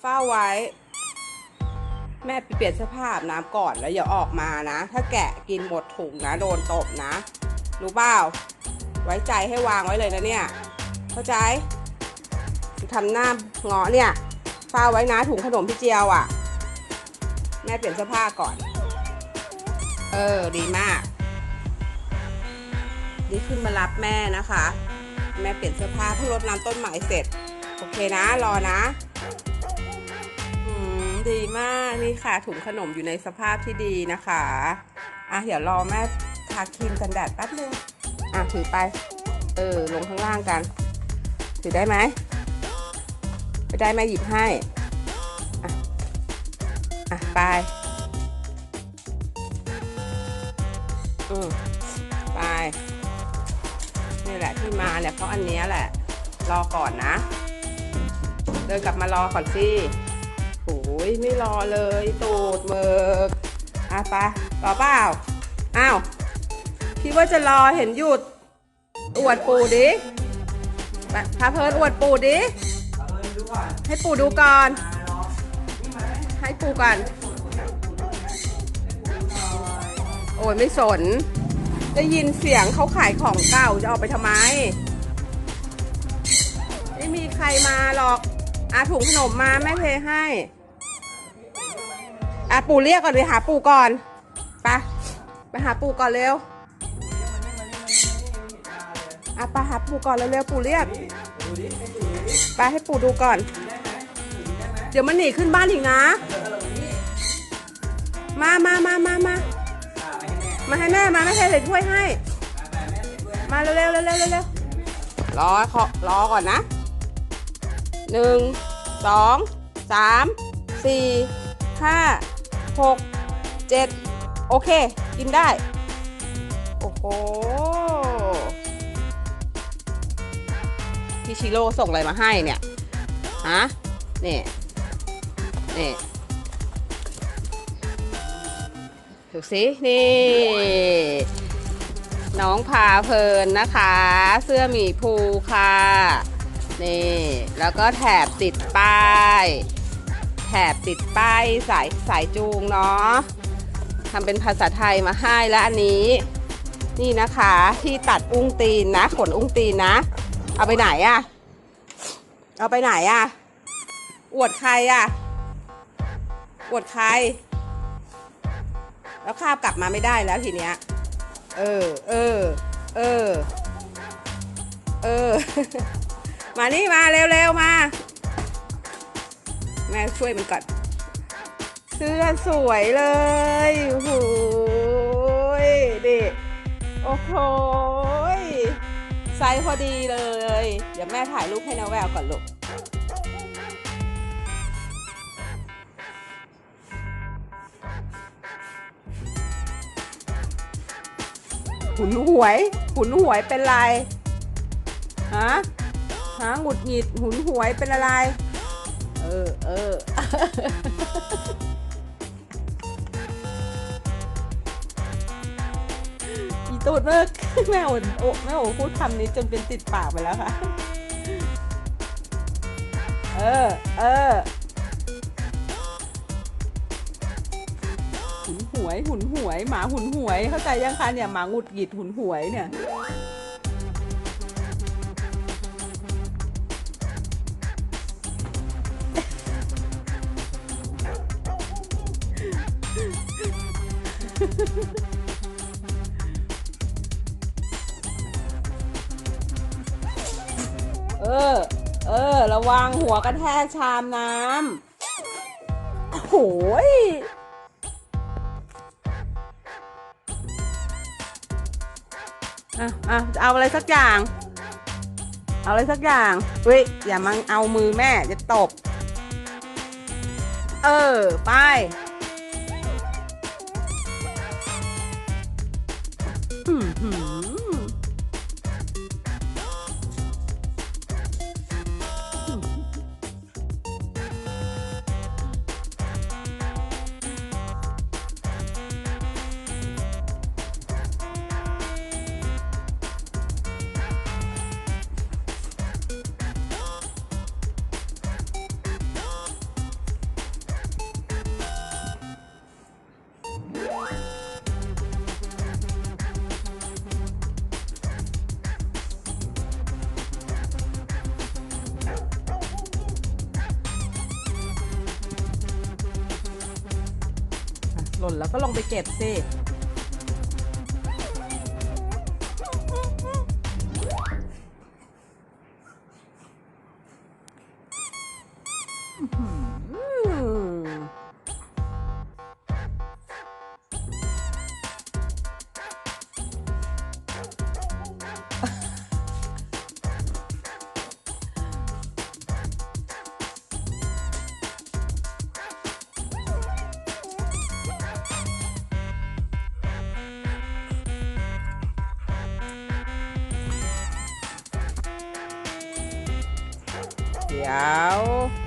เฝ้าไว้ แม่ไปเปลี่ยนเสื้อผ้าอาบน้ำก่อนแล้วอย่าออกมานะ ถ้าแกะกินหมดถุงนะ โดนตบนะ รู้เปล่า ไว้ใจให้วางไว้เลยนะเนี่ย เข้าใจทำหน้าเงาะเนี่ยเฝ้าไว้นะถุงขนมพี่เจียวอะ แม่เปลี่ยนเสื้อผ้าก่อน เออ ดีมากนี่ขึ้นมารับแม่นะคะ แม่เปลี่ยนเสื้อผ้าเพิ่งรดน้ำต้นไม้เสร็จ โอเคนะ รอนะ ดีมากนี่ค่ะถุงขนมอยู่ในสภาพที่ดีนะคะอะเดี๋ยวรอแม่ทาครีมกันแดดแป๊บนึงอะถือไป เออ ลงข้างล่างกัน ถือได้ไหมไปได้แม่หยิบให้อะอะไปอืมไปนี่แหละที่มาเนี่ยเพราะอันนี้แหละ รอก่อนนะ เดินกลับมารอก่อนสิ โอ้ยไม่รอเลยตูดเมิกอะไปรอเปล่าอ้าวคิดว่าจะรอเห็นหยุด อวดปู่ดิพาเพิร์นอวดปู่ดิ ให้ปู่ดูก่อน ให้ปู่ก่อน โอ้ยไม่สน ได้ยินเสียงเขาขายของเก่าจะออกไปทำไม ไม่มีใครมาหรอกอาถุงขนมมาแม่เทให้ อาปู่เรียกก่อนไปหาปู่ก่อนไปไปหาปู่ก่อนเร็วอาไปหาปู่ก่อนเร็วๆปู่เรียกไปให้ปู่ดูก่อน เดี๋ยวมันหนีขึ้นบ้านอีกนะ มามามามามามาให้แม่มาแม่เทใส่ถ้วยให้ มาเร็วเร็วๆเร็วๆเร็วๆรอขอรอก่อนนะหนึ่งสองสามสี่ห้า หกเจ็ดโอเค กินได้ โอ้โหพี่ชิโร่ส่งอะไรมาให้เนี่ย ฮะ นี่ นี่ดูสิ นี่ น้องพาเพลินนะคะ เสื้อหมีภูค่ะ นี่ แล้วก็แถบติดป้าย แถบติดป้ายสายสายจูงเนาะทำเป็นภาษาไทยมาให้แล้วอันนี้ นี่นะคะที่ตัดอุ้งตีนนะ ขนอุ้งตีนนะ เอาไปไหนอะเอาไปไหนอะอวดใครอะอวดใคร แล้วคาบกลับมาไม่ได้แล้วทีเนี้ย เออ เออ เออ เออ มานี่มาเร็วๆมา แม่ช่วยมันก่อน เสื้อสวยเลยโอ้โหยดิโอ้โหไซส์พอดีเลย เดี๋ยวแม่ถ่ายรูปให้นาแววก่อนลูกหุนหวย หุนหวยเป็นไร ฮะ ฮะ หงุดหงิด หุนหวยเป็นอะไร เออ เออ อีตูดเลิกแม่โอโอแม่โอพูดคำนี้จนเป็นติดปากไปแล้วค่ะ เออ เออ หุนหวย หุนหวย หมาหุนหวย เข้าใจยังคะเนี่ย หมาหงุดหงิดหุนหวยเนี่ย เออ เออ ระวังหัวกระแทกชามน้ำโอ้โหยอะอะจะเอาอะไรสักอย่าง เอาอะไรสักอย่าง เฮ้ย อย่ามาเอามือแม่จะตบ เออ ไป อือ หล่นแล้วก็ลงไปเก็บสิ เ